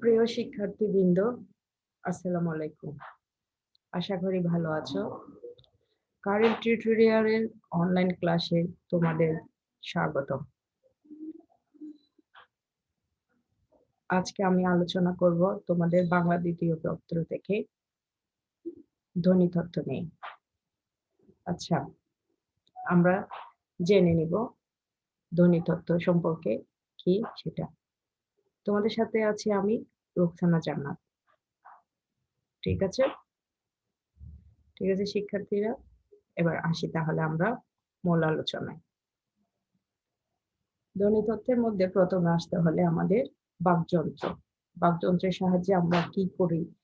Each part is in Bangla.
প্রিয় শিক্ষার্থী শিক্ষার্থীবৃন্দ, আসসালামু আলাইকুম। আশা করি ভালো আছো। কারেন্ট টিউটোরিয়ালের অনলাইন ক্লাসে তোমাদের স্বাগত আজকে আমি আলোচনা করব তোমাদের বাংলা দ্বিতীয় পত্র থেকে ধ্বনিতত্ত্ব নিয়ে। আচ্ছা আমরা জেনে নিব ধ্বনিতত্ত্ব সম্পর্কে কি সেটা। তোমাদের সাথে আছি আমি রোকসানা জান্নাত। ঠিক আছে? ঠিক আছে, শিক্ষার্থীরা? এবার আসি তাহলে আমরা মূল আলোচনায়। ধ্বনিতত্ত্বের মধ্যে প্রথমে আসতে হলে আমাদের বাকযন্ত্র বাকযন্ত্রের সাহায্যে আমরা কি করি?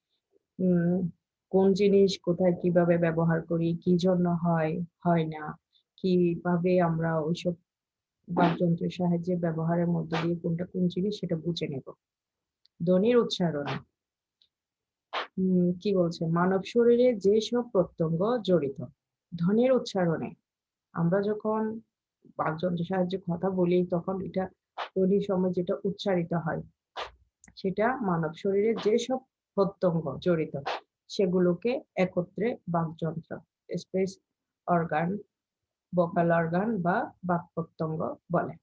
উম, কোন জিনিস কোথায় কীভাবে ব্যবহার করি? কি জন্য হয়? হয় না? কীভাবে আমরা ওইসব বাকযন্ত্রের সাহায্যে ব্যবহারের মধ্য দিয়ে কোনটা কোন জিনিস সেটা বুঝে নেব। ধ্বনির উচ্চারণ। কি বলছে? মানব শরীরে যেসব প্রত্যঙ্গ জড়িত, ধ্বনির উচ্চারণে। আমরা যখন বাকযন্ত্রের সাহায্যে কথা বলি, তখন এটা ধ্বনির সময় যেটা উচ্চারিত হয়, সেটা মানব শরীরে যেসব প্রত্যঙ্গ জড়িত, সেগুলোকে একত্রে বাকযন্ত্র স্পেস, অর্গান ভোকাল অর্গান বা বাক প্রত্যঙ্গ বলে।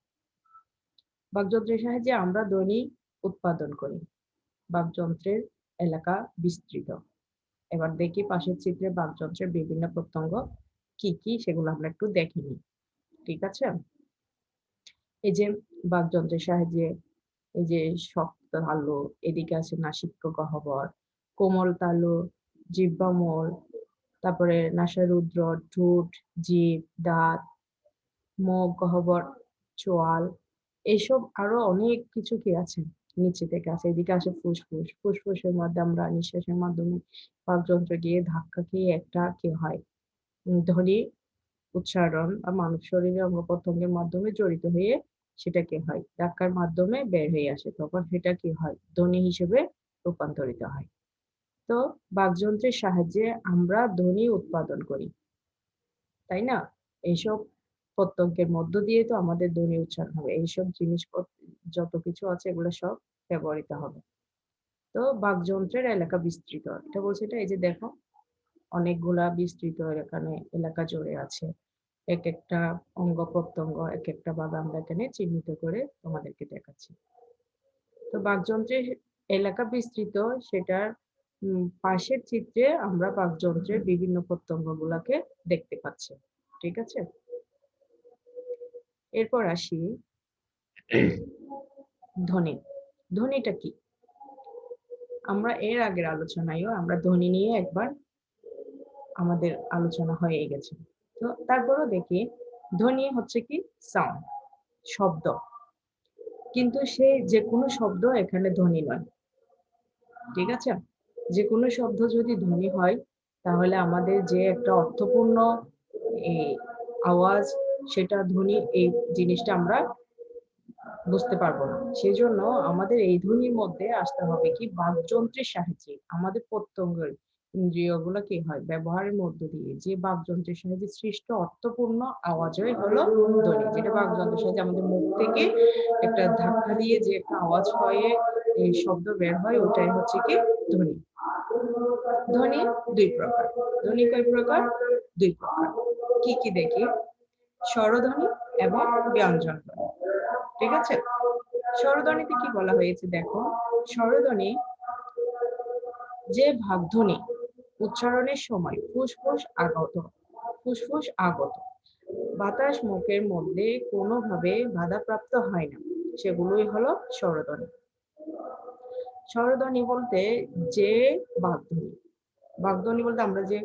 বাকযন্ত্রের সাহায্যে আমরা ধ্বনি উৎপাদন করি। বাকযন্ত্রের এলাকা বিস্তৃত। এবার দেখি পাশের চিত্রে বাকযন্ত্রের বিভিন্ন প্রত্যঙ্গ কি কি, সেগুলো আমরা একটু দেখে নিই। ঠিক আছে? এই যে বাকযন্ত্রের সাহায্যে এই যে শক্ত তালু এদিকে আছে নাসিক্য গহ্বর, কোমল তালু জিব্বামূল তারপরে নাসা রুদ্র, ঠোঁট, জিভ, দাঁত, মুখ, গহ্বর, চোয়াল এইসব আরও অনেক কিছু কি আছে নিচে থেকে আছে। এদিকে আসে ফুসফুস। ফুসফুসের মধ্যে আমরা নিঃশ্বাসের মাধ্যমে পাকযন্ত্র গিয়ে ধাক্কা খেয়ে একটা কি হয়? ধ্বনি উচ্চারণ বা মানব শরীরে অঙ্গ প্রত্যঙ্গের মাধ্যমে জড়িত হয়ে সেটা কি হয়? ধাক্কার মাধ্যমে বের হয়ে আসে। তখন সেটা কি হয়? ধ্বনি হিসেবে রূপান্তরিত হয়। তো বাকযন্ত্রের সাহায্যে আমরা ধ্বনি উৎপাদন করি। তাই না? এইসব প্রত্যঙ্গের মধ্য দিয়ে তো আমাদের ধ্বনি উচ্চারণ হবে। এইসব জিনিসপত্র, যত কিছু আছে এগুলো সব ব্যবহৃত হবে। তো বাকযন্ত্রের এলাকা বিস্তৃত। এটা বলছে এটা, এই যে দেখো, অনেকগুলা বিস্তৃত এখানে এলাকা জুড়ে আছে। এক একটা অঙ্গ প্রত্যঙ্গ, এক একটা ভাবে আমরা এখানে চিহ্নিত করে তোমাদেরকে দেখাচ্ছি। তো বাকযন্ত্রের এলাকা বিস্তৃত, সেটার পাশের চিত্রে আমরা বাকযন্ত্রের বিভিন্ন প্রত্যঙ্গ গুলাকে দেখতে পাচ্ছি। ঠিক আছে? এরপর আসি ধ্বনি। ধ্বনিটা কি? আমরা এর আগের আলোচনায়ও আমরা ধ্বনি নিয়ে একবার আমাদের আলোচনা হয়ে গেছে। তো তারপরও দেখি, ধ্বনি হচ্ছে কি? সাউন্ড শব্দ। কিন্তু সে যে কোনো শব্দ এখানে ধ্বনি নয়। ঠিক আছে? যে কোনো শব্দ যদি ধ্বনি হয়, তাহলে আমাদের যে একটা অর্থপূর্ণ আওয়াজ, সেটা ধ্বনি, এই জিনিসটা আমরা বুঝতে পারব না। সেই জন্য আমাদের এই ধ্বনির মধ্যে আসতে হবে কি? বাকযন্ত্রের সাহায্যে। আমাদের প্রত্যঙ্গের ইন্দ্রিয়গুলো কি হয়? ব্যবহারের মধ্য দিয়ে। যে বাকযন্ত্রের সাহায্যে সৃষ্ট অর্থপূর্ণ আওয়াজই হলো ধ্বনি। যেটা বাকযন্ত্রের সাহায্যে আমাদের মুখ থেকে একটা ধাক্কা দিয়ে যে একটা আওয়াজ হয়ে এই শব্দ বের হয়, ওটাই হচ্ছে কি? ধ্বনি। ধ্বনি দুই প্রকার। ধ্বনি কয় প্রকার? দুই প্রকার। কি কি দেখি? স্বরধ্বনি এবং ব্যঞ্জন ঠিক আছে? স্বরধ্বনিতে কি বলা হয়েছে দেখো? স্বরধ্বনি যে ভাগধ্বনি উচ্চারণের সময় ফুসফুস আগত ফুসফুস আগত। বাতাস মুখের মধ্যে কোনোভাবে বাধাপ্রাপ্ত হয় না। সেগুলোই হলো স্বরধ্বনি। স্বরধ্বনি বলতে যে বাগধ্বনি বাগধ্বনি বলতে আমরা যে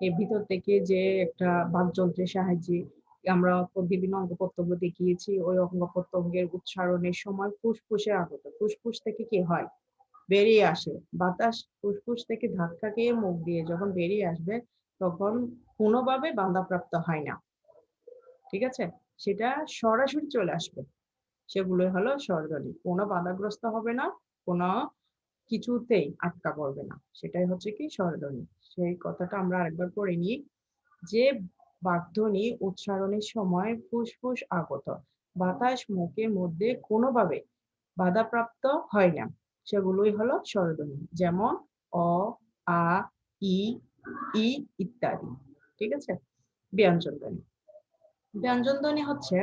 এর ভিতর থেকে যে একটা বাকযন্ত্রের সাহায্যে আমরা বিভিন্ন অঙ্গ প্রত্যঙ্গ দেখিয়েছি, ওই অঙ্গ প্রত্যঙ্গের উচ্চারণের সময় ফুসফুসে আগত। ফুসফুস থেকে কি হয়? বেরিয়ে আসে। বাতাস ফুসফুস থেকে ধাক্কা খেয়ে মুখ দিয়ে যখন বেরিয়ে আসবে, তখন কোনোভাবে বাধাপ্রাপ্ত হয় না। ঠিক আছে? সেটা সরাসরি চলে আসবে। সেগুলো হলো স্বরধ্বনি। কোনো বাধাগ্রস্ত হবে না, কোনো কিছুতেই আটকা পড়বে না। সেটাই হচ্ছে কি স্বরধ্বনি। সেই কথাটা আমরা আরেকবার পড়ে নিই যে বাগধ্বনি উচ্চারণের সময় ফুসফুস আগত। বাতাস মুখের মধ্যে কোনোভাবে বাধাপ্রাপ্ত হয় না। সেগুলোই হলো স্বরধ্বনি। যেমন অ, আ, ই ই ইত্যাদি। ঠিক আছে? ব্যঞ্জন ধ্বনি ব্যঞ্জন ধ্বনি হচ্ছে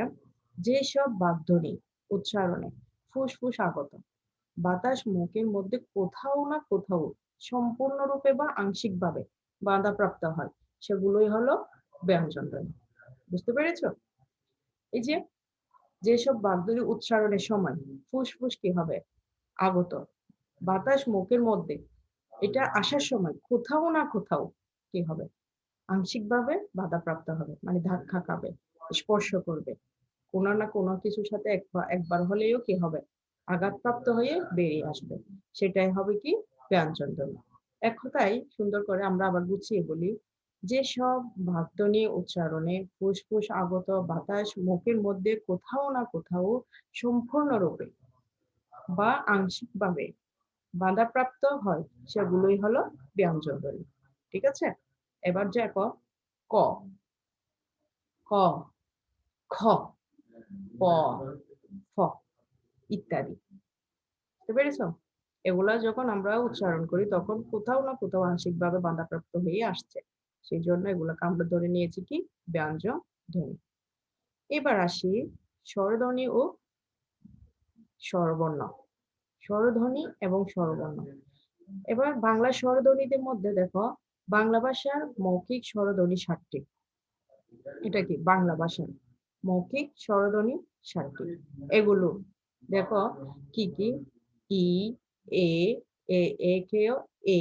যেসব বাগধ্বনি উচ্চারণে ফুসফুস আগত। বাতাস মুখের মধ্যে কোথাও না কোথাও সম্পূর্ণরূপে বা আংশিকভাবে বাধাপ্রাপ্ত হয়। সেগুলোই হলো ব্যঞ্জন ধ্বনি বুঝতে পেরেছ? এই যে যেসব বাগধ্বনি উচ্চারণের সময় ফুসফুস কি হবে? আগত। বাতাস মুখের মধ্যে। এটা আসার সময় কোথাও না কোথাও কি হবে? আংশিকভাবে বাধাপ্রাপ্ত হবে। মানে ধাক্কা খাবে, স্পর্শ করবে। কোনো না কোনো কিছুর সাথে একবার হলেও কি হবে? আঘাতপ্রাপ্ত হয়ে বেরিয়ে আসবে। সেটাই হবে কি? ব্যঞ্জন ধ্বনি এক কথায় সুন্দর করে আমরা আবার গুছিয়ে বলি যেসব ভাবধ্বনি উচ্চারণে ফুসফুস আগত বাতাস মুখের মধ্যে কোথাও না কোথাও সম্পূর্ণরূপে বা আংশিকভাবে বাধাপ্রাপ্ত হয়, সেগুলোই হলো ব্যঞ্জন ঠিক আছে? এবার দেখো ক ক, খ, প। ইত্যাদি। বুঝতে পেরেছ? এগুলা যখন আমরা উচ্চারণ করি, তখন কোথাও না কোথাও আংশিকভাবে বাধাপ্রাপ্ত হয়ে আসছে। সেই জন্য এগুলাকে আমরা ধরে নিয়েছি কি? ব্যঞ্জন ধ্বনি এবার আসি স্বরধ্বনি ও স্বরবর্ণ। স্বরধ্বনি এবং স্বরবর্ণ। এবার বাংলা স্বরধ্বনিদের মধ্যে দেখো, বাংলা ভাষার মৌখিক স্বরধ্বনি ষাটটি এটা কি? বাংলা ভাষার মৌখিক স্বরধ্বনি ষাটটি এগুলো দেখো, কি কি? ই, এ এ এ কেও এ,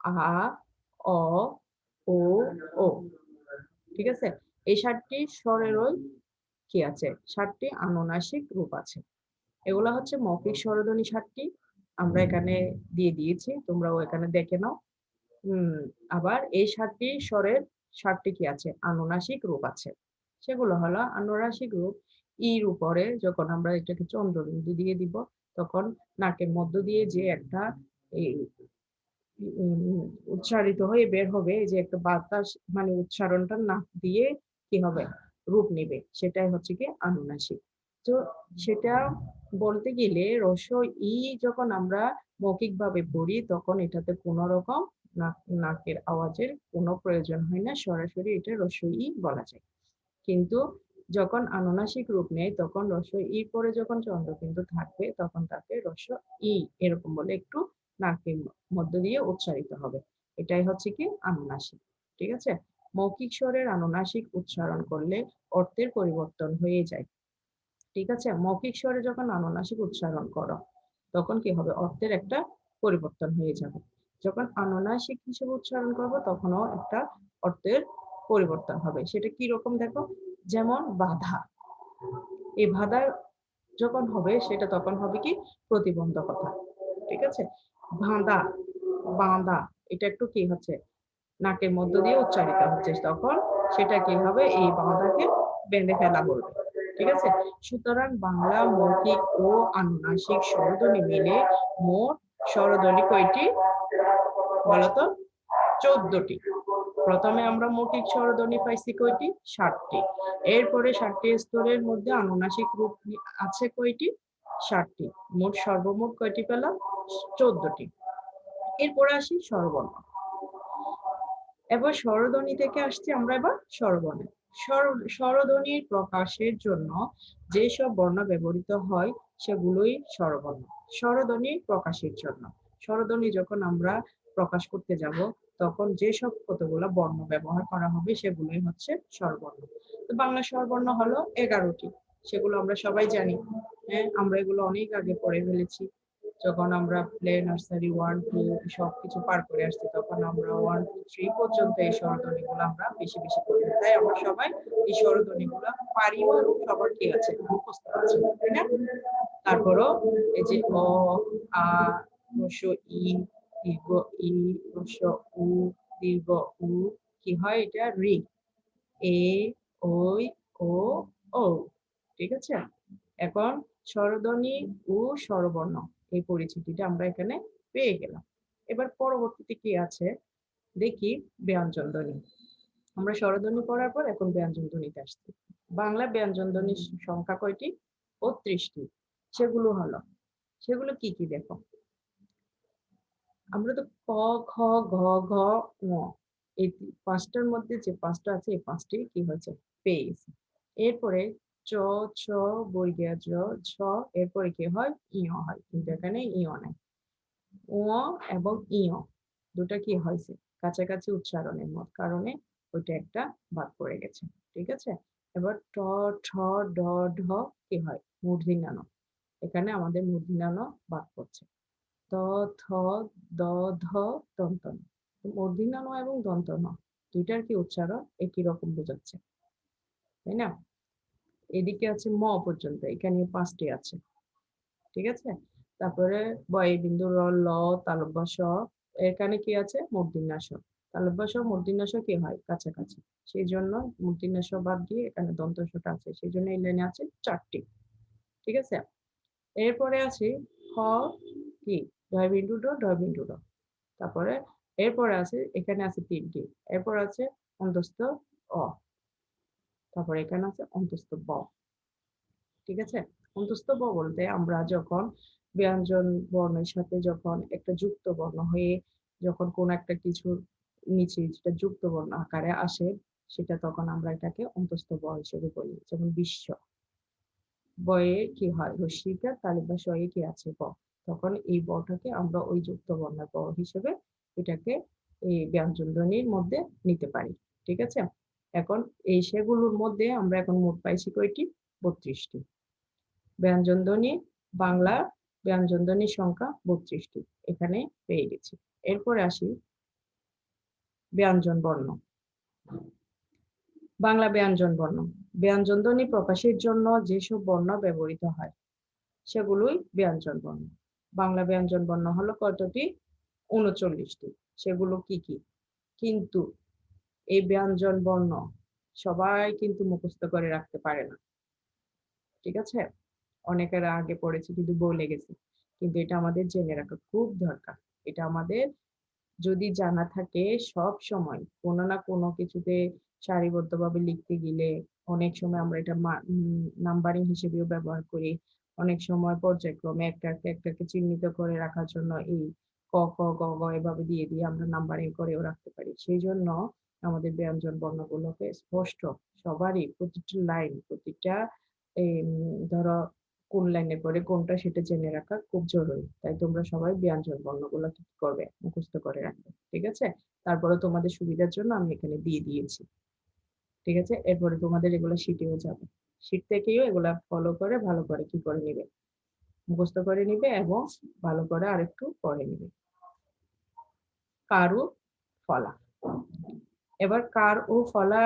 আ, অ, ও ও। ঠিক আছে? এই ষাটটি স্বরেরই কি আছে? ষাটটি আনুনাসিক রূপ আছে। এগুলা হচ্ছে মৌখিক স্বরধ্বনি ষাটটি আমরা এখানে দিয়ে দিয়েছি, তোমরাও এখানে দেখে নাও। হম, আবার এই ষাটটি স্বরের ষাটটি কি আছে? আনুনাসিক রূপ আছে। সেগুলো হলো আনুনাসিক রূপ ইর উপরে যখন আমরা এটাকে চন্দ্রবিন্দু দিয়ে দিব, তখন নাকের মধ্য দিয়ে যে একটা উচ্চারিত হয়ে বের হবে যে একটা বাতাস মানে উচ্চারণটা নাক দিয়ে কি হবে? রূপ নেবে, সেটাই হচ্ছে কি আনুনাসিক। তো সেটা বলতে গেলে রস ই যখন আমরা মৌখিক ভাবে পড়ি, তখন এটাতে কোনো রকম নাকের আওয়াজের কোনো প্রয়োজন হয় না, সরাসরি এটা রস ই বলা যায়। কিন্তু যখন আনুনাসিক রূপ নেয়, তখন রস ই পরে যখন চন্দ্র কিন্তু থাকবে, তখন তাকে রস ই এরকম বলে একটু নাকের মধ্য দিয়ে উচ্চারিত হবে। এটাই হচ্ছে কি আনুনাসিক, ঠিক আছে? মৌখিক স্বরের আনুনাসিক উচ্চারণ করলে অর্থের পরিবর্তন হয়ে যায়, ঠিক আছে? মৌখিক স্বরে যখন আনুনাসিক উচ্চারণ করো, তখন কি হবে? অর্থের একটা পরিবর্তন হয়ে যাবে। যখন আনুনাসিক হিসেবে উচ্চারণ করব, তখনও একটা অর্থের পরিবর্তন হবে। সেটা কি রকম দেখো? যেমন বাধা। এই বাধা যখন হবে, সেটা তখন হবে কি? প্রতিবন্ধকতা। ঠিক আছে? বাঁধা বাঁধা, এটা একটু কি হচ্ছে? নাকের মধ্য দিয়ে উচ্চারিত হচ্ছে। তখন সেটা কি হবে? এই বাঁধাকে বেঁধে ফেলা বলবে। ঠিক আছে? সুতরাং বাংলা মৌখিক ও আনুনাসিক স্বরধ্বনি মিলে মোট স্বরধ্বনি কয়টি? বলতো? চোদ্দটি। প্রথমে আমরা মৌখিক স্বরধ্বনি পাইছি কয়টি? ষাটটি এরপরে ষাটটি স্তরের মধ্যে আনুনাসিক রূপ আছে কয়টি? ষাটটি মোট সর্বমোট কয়টি পেলাম? চোদ্দটি। এরপরে আসি স্বরবর্ণ। এবার স্বরধ্বনি থেকে আসছি আমরা এবার স্বরবর্ণে। স্বরধ্বনির প্রকাশের জন্য যেসব বর্ণ ব্যবহৃত হয়, সেগুলোই স্বরবর্ণ। স্বরধ্বনি প্রকাশের জন্য। স্বরধ্বনি যখন আমরা প্রকাশ করতে যাব তখন যেসব কতগুলো বর্ণ ব্যবহার করা হবে সেগুলোই হচ্ছে স্বরবর্ণ। তো বাংলা স্বরবর্ণ হলো এগারোটি, সেগুলো আমরা সবাই জানি। হ্যাঁ আমরা এগুলো অনেক আগে পড়ে ফেলেছি। যখন আমরা প্লে নার্সারি ওয়ান টু সবকিছু পার করে আসছি, তখন আমরা ওয়ান টু থ্রি পর্যন্ত এই স্বরধ্বনি গুলো আমরা বেশি বেশি পড়ি তাই আমরা সবাই এই স্বরধ্বনি গুলো পারি সবার কি আছে? মুখস্থ আছে, তাই না? তারপরও এই যে অ, আ ই দীর্ঘ ই রস উ দীর্ঘ উ, কি হয় এটা? রি। এ, ওই, ও ও ঠিক আছে? এখন স্বরধ্বনি ও স্বরবর্ণ, এই পরিচিতিটা আমরা এখানে পেয়ে গেলাম। এবার পরবর্তীতে কি আছে? দেখি ব্যঞ্জন ধ্বনি আমরা স্বরধ্বনি পড়ার পর এখন ব্যঞ্জন ধ্বনিতে আসছি। বাংলা ব্যঞ্জন ধ্বনির সংখ্যা কয়টি? বত্রিশটি। সেগুলো হলো। সেগুলো কি কি দেখো? আমরা তো ক খ ঘ ঘ এই পাঁচটার মধ্যে যে পাঁচটা আছে, এই পাঁচটি কি হয়েছে? গেছি এরপরে চ, ছ বর্গীয় জ ছ এরপরে কি হয়? ইয় হয়। কিন্তু এখানে ইয় নাই। এবং ইয় দুটা কি হয়েছে? কাছাকাছি উচ্চারণের মত কারণে ওইটা একটা বাদ পড়ে গেছে। ঠিক আছে? এবার ট ঠ ড ঢ কি হয়? মূর্ধিনানো এখানে আমাদের মূর্ধিনানো বাদ পড়ছে। ত, থ, দ, ধ দন্ত মূর্ধন্য এবং দন্ত ন দুইটার কি উচ্চারণ? একই রকম বোঝাচ্ছে। তাই না? এদিকে আছে ম পর্যন্ত, এখানে পাঁচটি আছে। ঠিক আছে? তারপরে বয় বিন্দু, র, ল তালব্য স এখানে কি আছে? মূর্ধন্যাস। তালব্য স মূর্ধন্যাস কি হয়? কাছাকাছি। সেই জন্য মূর্ধন্যাস বাদ দিয়ে এখানে দন্তসটা আছে। সেই জন্য এই লাইনে আছে চারটি। ঠিক আছে? এরপরে আছে খ, কি? ডয় বিন্দু ড ডয় বিন্দু ড তারপরে এরপরে আছে, এখানে আছে তিনটি। এরপর আছে অন্তস্থ অ। তারপরে এখানে আছে অন্তস্থ ব। ঠিক আছে? অন্তস্থ ব বলতে আমরা যখন ব্যঞ্জন বর্ণের সাথে যখন একটা যুক্ত বর্ণ হয়ে যখন কোন একটা কিছু নিচে যেটা যুক্ত বর্ণ আকারে আসে, সেটা তখন আমরা এটাকে অন্তস্থ ব হিসেবে বলি। যেমন বিশ্ব। বয়ে কি হয়? রশ্মিকা তালিবা শয়ে কি আছে? ব। তখন এই বটাকে আমরা ওই যুক্ত বর্ণ ব হিসেবে এটাকে এই ব্যঞ্জন ধ্বনির মধ্যে নিতে পারি, ঠিক আছে? এখন এই সেগুলোর মধ্যে আমরা এখন মোট পাইছি কয়টি? বত্রিশটি। ব্যঞ্জন ধ্বনি, বাংলা ব্যঞ্জন ধ্বনির সংখ্যা বত্রিশটি, এখানে পেয়ে গেছি। এরপরে আসি ব্যঞ্জন বর্ণ। বাংলা ব্যঞ্জন বর্ণ। ব্যঞ্জন ধ্বনি প্রকাশের জন্য যেসব বর্ণ ব্যবহৃত হয়, সেগুলোই ব্যঞ্জন বর্ণ। বাংলা ব্যঞ্জন বর্ণ হলো কতটি? উনচল্লিশটি সেগুলো কি কি? কিন্তু এই ব্যঞ্জন বর্ণ সবাই কিন্তু মুখস্থ করে রাখতে পারে না। ঠিক আছে? অনেকের আগে পড়েছে, কিন্তু বলে গেছে কিন্তু এটা আমাদের জেনে রাখা খুব দরকার। এটা আমাদের যদি জানা থাকে সব সময়, কোনো না কোনো কিছুতে সারিবদ্ধভাবে লিখতে গেলে অনেক সময় আমরা এটা নাম্বারিং হিসেবেও ব্যবহার করি। অনেক সময় পর্যায়ক্রমে একটা একটা একটাকে চিহ্নিত করে রাখার জন্য এই ক ক, গ গ এভাবে দিয়ে দিয়ে আমরা নাম্বারিং করেও রাখতে পারি। সেই জন্য আমাদের ব্যঞ্জন বর্ণগুলোকে স্পষ্ট, সবারই প্রতিটা লাইন প্রতিটা ধরো কোন লাইনে পড়ে কোনটা সেটা জেনে রাখা খুব জরুরি। তাই তোমরা সবাই ব্যঞ্জন বর্ণগুলো কি করবে? মুখস্থ করে রাখবে, ঠিক আছে? তারপরে তোমাদের সুবিধার জন্য আমি এখানে দিয়ে দিয়েছি, ঠিক আছে? এরপরে তোমাদের এগুলো শিটেও যাবে। শিট থেকেও এগুলা ফলো করে ভালো করে কি করে নিবে? মুখস্থ করে নিবে এবং ভালো করে আরেকটু পড়ে নিবে। কারু ফলা। এবার কার ও ফলা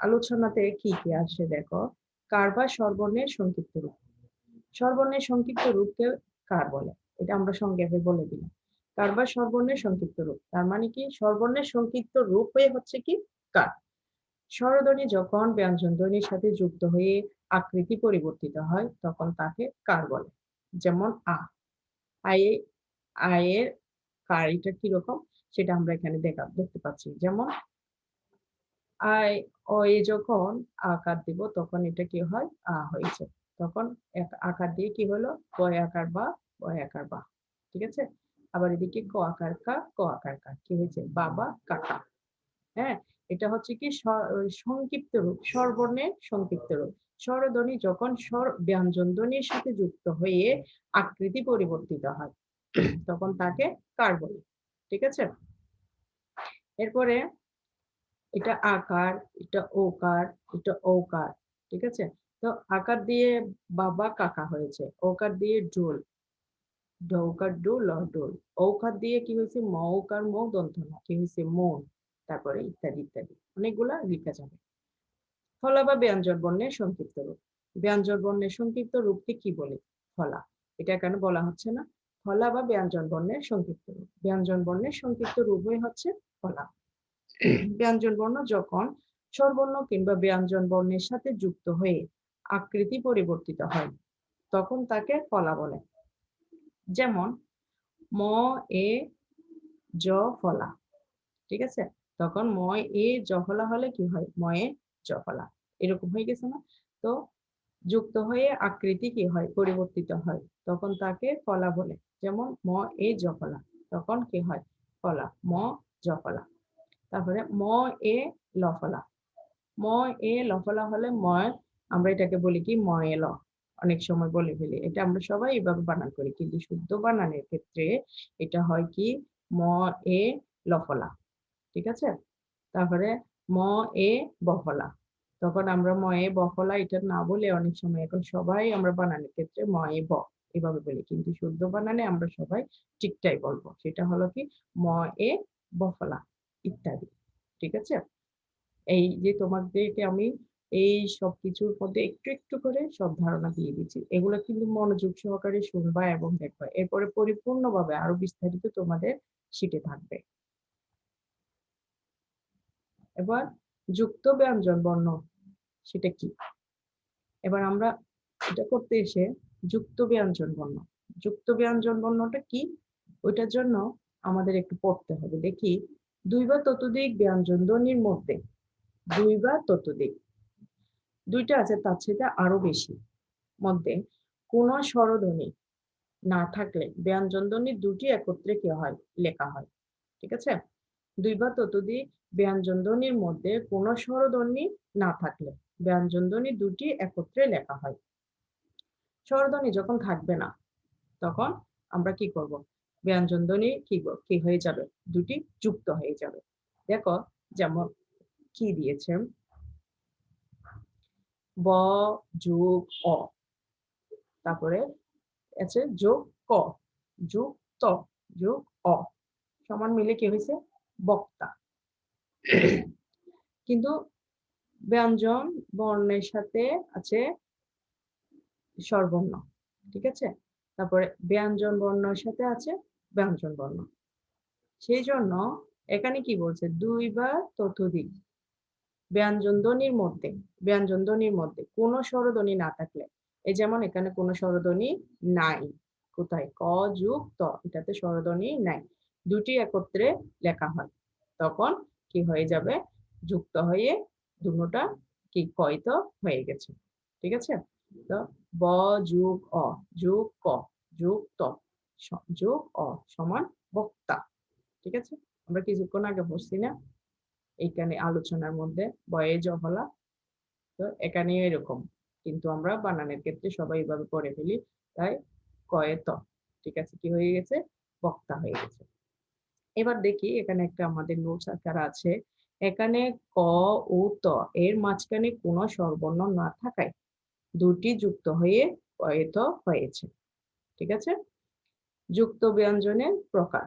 আলোচনাতে কি কি আসে দেখো? কার বা সর্বর্ণের সংক্ষিপ্ত রূপ। সর্বর্ণের সংক্ষিপ্ত রূপকে কার বলে? এটা আমরা সংক্ষেপে বলে দিলাম। কার বা সর্বর্ণের সংক্ষিপ্ত রূপ। তার মানে কি? সর্বর্ণের সংক্ষিপ্ত রূপ হয়ে হচ্ছে কি? কার। স্বরধ্বনি যখন ব্যঞ্জন ধ্বনির সাথে যুক্ত হয়ে আকৃতি পরিবর্তিত হয়, তখন তাকে কার বলে? যেমন আ। আয়ে আয়ের কার এটা কীরকম সেটা আমরা এখানে দেখা, দেখতে পাচ্ছি। যেমন আয় অয়ে যখন আকার দিব, তখন এটা কি হয়? আ হয়েছে। তখন এক আকার দিয়ে কি হলো? বয় আকার বা বয় আকার বা। ঠিক আছে? আবার এদিকে ক আকার কা, ক আকার কা। কি হয়েছে? বাবা কাকা হ্যাঁ? এটা হচ্ছে কি সংক্ষিপ্ত রূপ, স্বরবর্ণের সংক্ষিপ্ত রূপ। স্বরধ্বনি যখন স্বর ব্যঞ্জন ধ্বনির সাথে যুক্ত হয়ে আকৃতি পরিবর্তিত হয়, তখন তাকে কার বলে, ঠিক আছে? এরপরে এটা আকার, এটা ওকার এটা ওকার ঠিক আছে? তো আকার দিয়ে বাবা কাকা হয়েছে ওকার দিয়ে ডোল ডৌকার ডোল ডোল ওকার দিয়ে কি হয়েছে? মৌকার মৌ দন্ত কি হয়েছে? মন। তারপরে ইত্যাদি ইত্যাদি। অনেকগুলা লেখা যাবে ফলা বা ব্যঞ্জন বর্ণের সংক্ষিপ্ত রূপ। ব্যঞ্জন বর্ণের সংক্ষিপ্ত রূপকে কি বলে? ফলা। এটা কেন বলা হচ্ছে না? ফলা বা ব্যঞ্জন বর্ণের সংক্ষিপ্ত রূপ। ব্যঞ্জন বর্ণের সংক্ষিপ্ত রূপই হচ্ছে ফলা। ব্যঞ্জন বর্ণ যখন স্বরবর্ণ কিংবা ব্যঞ্জন বর্ণের সাথে যুক্ত হয়ে আকৃতি পরিবর্তিত হয় তখন তাকে ফলা বলে। যেমন ম এ জ ফলা। ঠিক আছে? তখন ময় এ জফলা হলে কি হয়? ময়ে জফলা এরকম হয়ে গেছে না? তো যুক্ত হয়ে আকৃতি কি হয়? পরিবর্তিত হয়। তখন তাকে ফলা বলে। যেমন ম এ জফলা তখন কি হয়? ফলা। ম জফলা তারপরে ম এ লফলা। ম এ লফলা হলে ময়, আমরা এটাকে বলি কি? ম এ ল অনেক সময় বলে ফেলি। এটা আমরা সবাই এভাবে বানান করি। কিন্তু শুদ্ধ বানানের ক্ষেত্রে এটা হয় কি? ম এ লফলা। ঠিক আছে? তারপরে ম, এ বফলা তখন আমরা ম, এ বফলা এটা না বলে অনেক সময় এখন সবাই আমরা বানানের ক্ষেত্রে ম, এ, ব এভাবে বলি। কিন্তু শুদ্ধ বানানে আমরা সবাই ঠিকটাই বলব। সেটা হলো কি? ম, এ বফলা ইত্যাদি। ঠিক আছে? এই যে তোমাদেরকে আমি এই সব কিছুর মধ্যে একটু একটু করে সব ধারণা দিয়ে দিচ্ছি। এগুলো কিন্তু মনোযোগ সহকারে শুনবা এবং দেখবা। এরপরে পরিপূর্ণভাবে আরও বিস্তারিত তোমাদের শিটে থাকবে। এবার যুক্ত ব্যঞ্জন বর্ণ, সেটা কি? এবার আমরা এটা করতে এসে যুক্ত ব্যঞ্জন বর্ণ, যুক্ত ব্যঞ্জন বর্ণটা কি? ওইটার জন্য আমাদের একটু পড়তে হবে, দেখি। দুই বা ততোধিক ব্যঞ্জন ধ্বনির মধ্যে, দুই বা ততোধিক, দুইটা আছে তার সাথে আরও বেশি। মধ্যে কোন স্বরধ্বনি না থাকলে ব্যঞ্জন ধ্বনি দুটি একত্রে কি হয়? লেখা হয়, ঠিক আছে? দুই বা ততোধিক ব্যঞ্জন ধ্বনির মধ্যে কোন স্বরধ্বনি না থাকলে ব্যঞ্জন ধ্বনি দুটি একত্রে লেখা হয়। স্বরধ্বনি যখন থাকবে না, তখন আমরা কি করব? ব্যঞ্জন ধ্বনি কি কি হয়ে যাবে? দুটি যুক্ত হয়ে যাবে। দেখো যেমন কি দিয়েছে? ব যোগ অ। তারপরে আছে যোগ ক, যোগ ত, যোগ অ। সমান মিলে কি হয়েছে? বক্তা। কিন্তু ব্যঞ্জন বর্ণের সাথে আছে স্বরবর্ণ, ঠিক আছে? তারপরে ব্যঞ্জন বর্ণের সাথে আছে ব্যঞ্জন বর্ণ। সেই জন্য এখানে কি বলছে? দুই বা ততোধিক। ব্যঞ্জন ধ্বনির মধ্যে, ব্যঞ্জন ধ্বনির মধ্যে কোনো স্বরধ্বনি না থাকলে, এই যেমন এখানে কোনো স্বরধ্বনি নাই, কোথায়? ক যুগ ত, এটাতে স্বরধ্বনি নাই। দুটি একত্রে লেখা হয়। তখন কি হয়ে যাবে? যুক্ত হয়ে দুটা কি কয়ত হয়ে গেছে। ঠিক আছে? তো ব যুগ অ, যুগ ক, যুগ ত যুগ অ সমান বক্তা। ঠিক আছে? আমরা কিছুক্ষণ আগে বসছি না? এইখানে আলোচনার মধ্যে বয়ে জহলা তো এখানে এরকম। কিন্তু আমরা বানানের ক্ষেত্রে সবাই এইভাবে করে ফেলি। তাই কয়ে ত ঠিক আছে? কি হয়ে গেছে? বক্তা হয়ে গেছে। এবার দেখি এখানে একটা আমাদের নোটস আকার আছে। এখানে ক ও ত এর মাঝখানে কোনো স্বরবর্ণ না থাকায় দুটি যুক্ত হয়ে কয়েত হয়েছে। ঠিক আছে? যুক্ত ব্যঞ্জনের প্রকার।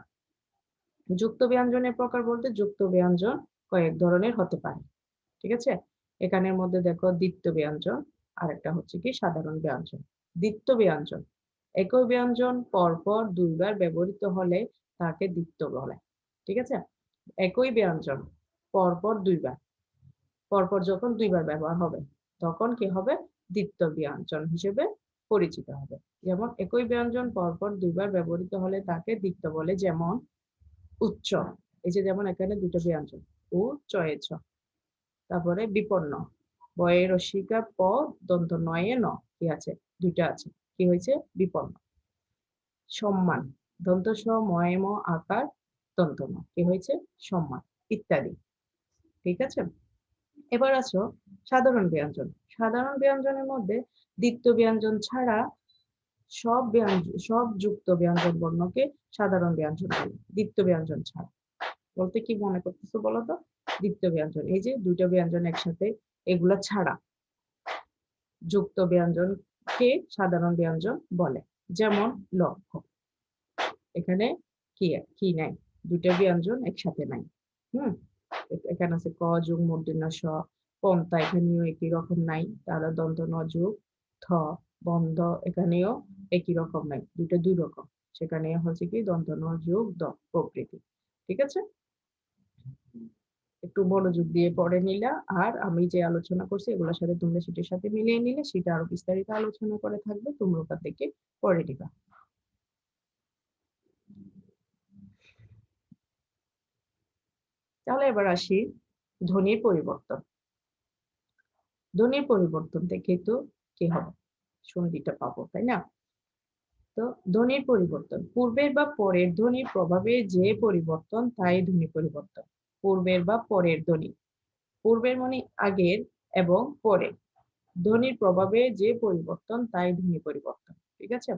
যুক্ত ব্যঞ্জনের প্রকার বলতে যুক্ত ব্যঞ্জন কয়েক ধরনের হতে পারে। ঠিক আছে? এখানের মধ্যে দেখো দ্বিত্ব ব্যঞ্জন আর একটা হচ্ছে কি সাধারণ ব্যঞ্জন। দ্বিত্ব ব্যঞ্জন। একই ব্যঞ্জন পরপর দুইবার ব্যবহৃত হলে তাকে দ্বিত্ব বলে। ঠিক আছে? একই ব্যঞ্জন, পরপর দুইবার। পরপর যখন দুইবার ব্যবহার হবে, তখন কি হবে? দ্বিত্ব ব্যঞ্জন হিসেবে পরিচিত হবে। যেমন একই ব্যঞ্জন পরপর দুইবার ব্যবহৃত হলে তাকে দ্বিত্ব বলে, যেমন উচ্চ। এই যে যেমন এখানে দুটো ব্যঞ্জন, উ চয়ে তারপরে বিপন্ন। বয়ের রসিকা, প দন্ত নয়ে ন। কি আছে? দুইটা আছে। কি হয়েছে? বিপন্ন। সম্মান। দন্ত স আকার দন্ত ন কি হয়েছে? সম্মান, ইত্যাদি। ঠিক আছে? এবার আছো সাধারণ ব্যঞ্জন। সাধারণ ব্যঞ্জনের মধ্যে দ্বিত্ব ব্যঞ্জন ছাড়া সব ব্যঞ্জন সব যুক্ত ব্যঞ্জন বর্ণকে সাধারণ ব্যঞ্জন বলে। দ্বিত্ব ব্যঞ্জন ছাড়া। বলতে কি মনে করতেছো বলো তো? দ্বিতীয় ব্যঞ্জন। এই যে দুইটা ব্যঞ্জন একসাথে এগুলা ছাড়া যুক্ত ব্যঞ্জনকে সাধারণ ব্যঞ্জন বলে। যেমন লক্ষ্য। এখানে কি কি নাই? দুইটা ব্যঞ্জন একসাথে নাই। হুম? এখানে আছে ক যুগ মূর্ধন্য স পন্তা এখানেও একই রকম নাই, তারা দন্ত ন যুগ থ, বন্ধ এখানেও একই রকম নাই, দুইটা দুই রকম। সেখানে হচ্ছে কি দন্ত ন যুগ দ, প্রকৃতি। ঠিক আছে? একটু মনোযোগ দিয়ে পড়ে নিলা, আর আমি যে আলোচনা করছি এগুলোর সাথে তোমরা সেটির সাথে মিলিয়ে নিলে সেটা আরও বিস্তারিত আলোচনা করে থাকবে, তোমরা ওটা থেকে পড়ে নিবা। তাহলে এবার আসি ধ্বনির পরিবর্তন। ধ্বনির পরিবর্তন থেকে তো কি হবে? সন্ধিটা পাবো, তাই না? তো ধ্বনির পরিবর্তন, পূর্বের বা পরের ধ্বনির প্রভাবে যে পরিবর্তন, তাই ধ্বনি পরিবর্তন। পূর্বের বা পরের ধ্বনি, পূর্বের মানে আগের এবং পরে। ধ্বনির প্রভাবে যে পরিবর্তন, তাই ধ্বনি পরিবর্তন, ঠিক আছে?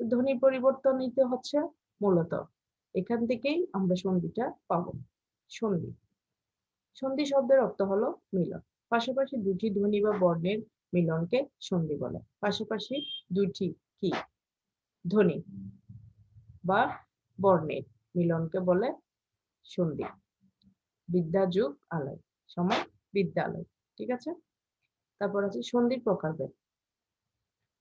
ধ্বনি পরিবর্তন নিতে হচ্ছে মূলত। এখান থেকেই আমরা সন্ধিটা পাবো। সন্ধি। সন্ধি শব্দের অর্থ হলো মিলন। পাশাপাশি দুটি ধ্বনি বা বর্ণের মিলনকে সন্ধি বলে। পাশাপাশি দুটি কি? ধ্বনি বা বর্ণের মিলনকে বলে সন্ধি। বিদ্যা যুগ আলয় সমান বিদ্যালয়, ঠিক আছে? তারপর আছে সন্ধির প্রকারভেদ।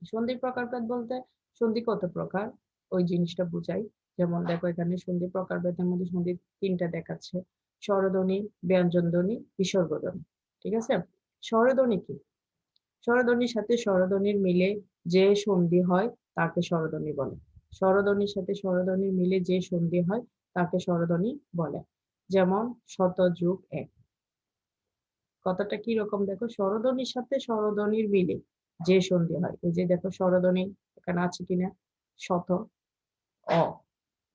সন্ধির প্রকারভেদ বলতে সন্ধি কত প্রকার? ওই জিনিসটা বুঝাই। যেমন দেখো এখানে সন্ধি প্রকারভেদের মধ্যে সন্ধি তিনটা দেখাচ্ছে। স্বরধ্বনি, ব্যঞ্জনধ্বনি, বিসর্গধ্বনি, ঠিক আছে? স্বরধ্বনি কি? স্বরধ্বনির সাথে স্বরধ্বনির মিলে যে সন্ধি হয়, তাকে স্বরধ্বনি বলে। স্বরধ্বনির সাথে স্বরধ্বনির মিলে যে সন্ধি হয়, তাকে স্বরধ্বনি বলে। যেমন শত যুগ এক। কথাটা কি রকম দেখো? স্বরধ্বনির সাথে স্বরধ্বনির মিলে যে সন্ধি হয়। এই যে দেখো স্বরধ্বনি এখানে আছে কিনা? শত, অ।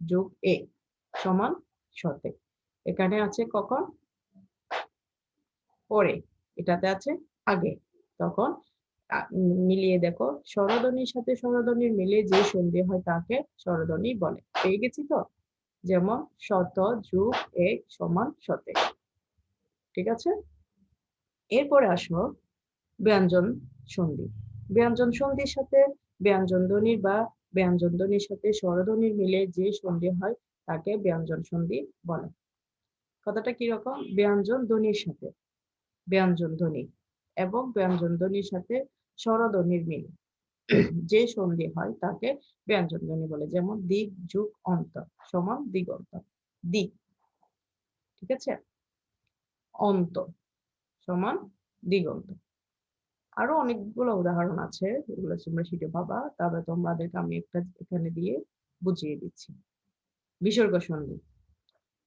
যোগ এ সমান শতে এখানে আছে কখন? পরে। এটাতে আছে আগে। তখন মিলিয়ে দেখো, স্বরধ্বনির সাথে স্বরধ্বনির মিলে যে সন্ধি হয় তাকে স্বরধ্বনি বলে। পেয়ে গেছি তো? যেমন, শত যুগ এক সমান শতে ঠিক আছে? এরপরে আসো ব্যঞ্জন সন্ধি। ব্যঞ্জন সন্ধির সাথে ব্যঞ্জন ধ্বনির বা ব্যঞ্জন ধ্বনির সাথে স্বরধ্বনির মিলে যে সন্ধি হয়, তাকে ব্যঞ্জন সন্ধি বলে। কথাটা কীরকম ব্যঞ্জন ধ্বনির সাথে। ব্যঞ্জন ধ্বনি এবং ব্যঞ্জন ধ্বনির সাথে স্বরধ্বনির মিল। যে সন্ধি হয়, তাকে ব্যঞ্জন ধ্বনি বলে, যেমন দিক, যুগ অন্ত সমান দিগন্ত দিক। ঠিক আছে? অন্ত সমান দিগন্ত আরও অনেকগুলো উদাহরণ আছে, যেগুলো তোমরা শিখে পাবা তবে তোমাদেরকে আমি একটা এখানে দিয়ে বুঝিয়ে দিচ্ছি। বিসর্গ সন্ধি।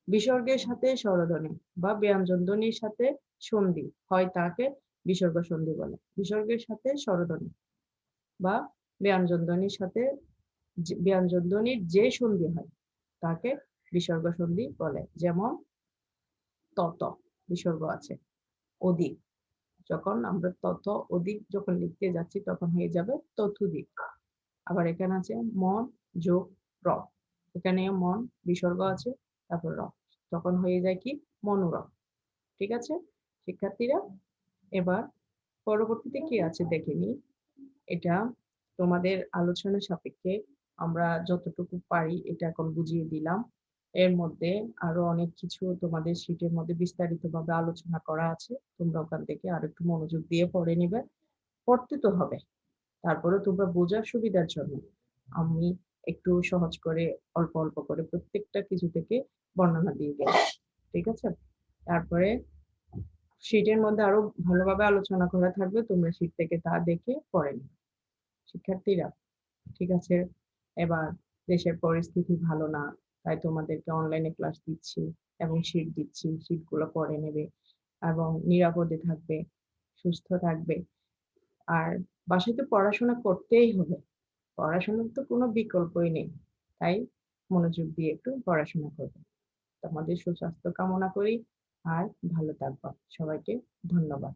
বিসর্গের সাথে স্বরধ্বনি বা ব্যঞ্জন ধ্বনির সাথে সন্ধি হয় তাকে বিসর্গ সন্ধি বলে। বিসর্গের সাথে স্বরধ্বনি বা ব্যঞ্জন ধ্বনির সাথে ব্যঞ্জন ধ্বনির যে সন্ধি হয় তাকে বিসর্গ সন্ধি বলে। যেমন, তত বিসর্গ আছে। অধিক যখন আমরা তথ্য অধিক যখন লিখতে যাচ্ছি তখন হয়ে যাবে তথুদিক আবার এখানে আছে মন যোগ র। এখানে মন বিসর্গ আছে, তারপর র। তখন হয়ে যায় কি? মনোরম। ঠিক আছে? শিক্ষার্থীরা, এবার পরবর্তীতে কি আছে দেখে নি? এটা তোমাদের আলোচনা সাপেক্ষে আমরা যতটুকু পারি এটা এখন বুঝিয়ে দিলাম। এর মধ্যে আরও অনেক কিছু তোমাদের শীটের মধ্যে বিস্তারিত ভাবে আলোচনা করা আছে। তোমরা ওখান থেকে আর একটু মনোযোগ দিয়ে পড়ে নিবে। পড়তে তো হবে। তারপরে তোমরা বোঝার সুবিধার জন্য আমি একটু সহজ করে, অল্প অল্প করে প্রত্যেকটা কিছু থেকে বর্ণনা দিয়ে গেলাম ঠিক আছে? তারপরে শীটের মধ্যে আরও ভালোভাবে আলোচনা করা থাকবে। তোমরা শীট থেকে তা দেখে পড়ে নিবে শিক্ষার্থীরা, ঠিক আছে? এবার দেশের পরিস্থিতি ভালো না তাই তোমাদেরকে অনলাইনে ক্লাস দিচ্ছি এবং শীট দিচ্ছি শীটগুলো পড়ে নেবে এবং নিরাপদে থাকবে, সুস্থ থাকবে। আর বাসায় তো পড়াশোনা করতেই হবে, পড়াশোনার তো কোনো বিকল্পই নেই, তাই মনোযোগ দিয়ে একটু পড়াশোনা করবে। তোমাদের সুস্বাস্থ্য কামনা করি আর ভালো থাকবা। সবাইকে ধন্যবাদ।